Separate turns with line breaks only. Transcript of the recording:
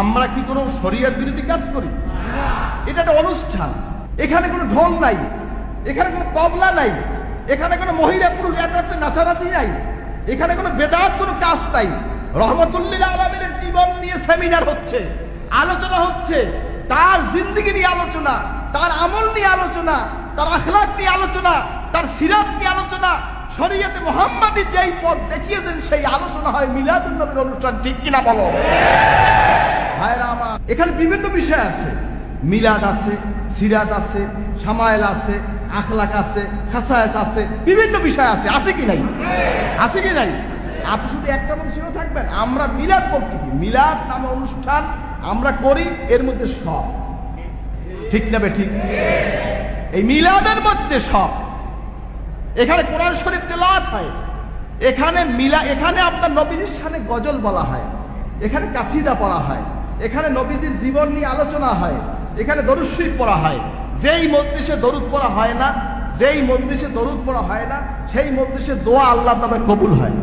আমরা কি কোনো শরীয়ত বিরোধী কাজ করি? এটা একটা অনুষ্ঠান। এখানে কোনো ঢোল নাই। এখানে কোনো তবলা নাই। এখানে কোনো মহিলা পুরুষ একত্রে নাচানাচি নাই। এখানে কোনো বেদাত কোনো কাজ নাই। রহমতুল্লিল আলমের জীবন নিয়ে সেমিনার হচ্ছে, আলোচনা হচ্ছে। তার জিন্দগি নিয়ে আলোচনা, তার আমল নিয়ে আলোচনা, তার আখলাক নিয়ে আলোচনা, তার সিরাত নিয়ে আলোচনা। শরীয়তে মোহাম্মদী যেই পথ দেখিয়েছেন, সেই আলোচনা হয় মিলাদুল নবীর অনুষ্ঠান, ঠিক কিনা বলো? ভাইরা এখানে বিভিন্ন বিষয় আছে। মিলাদ আছে, সিরাত আছে, সামায়েল আছে, আখলাক আছে খাসায়াস আছে, বিভিন্ন বিষয় আছে। আছে কি নাই? আছে কি নাই? আপনি শুধু একটা মধ্যে থাকবেন। আমরা মিলাদ বলছি কি? মিলাদ নামে অনুষ্ঠান আমরা করি, এর মধ্যে সব। ঠিক না ঠিক? এই মিলাদের মধ্যে সব। এখানে কোরআন শরীফ তেলাওয়াত হয়। এখানে মিলা, এখানে আপনার নবীজির সামনে গজল বলা হয়। এখানে কাসিদা পড়া হয়। এখানে নবীজির জীবন নিয়ে আলোচনা হয়, এখানে দরুশ্বরী পড়া হয়। যেই মধ্যে দরুদ পড়া হয় না, যেই মধ্যে দরুদ পড়া হয় না, সেই মধ্যে দোয়া আল্লাহ তাদের কবুল হয়।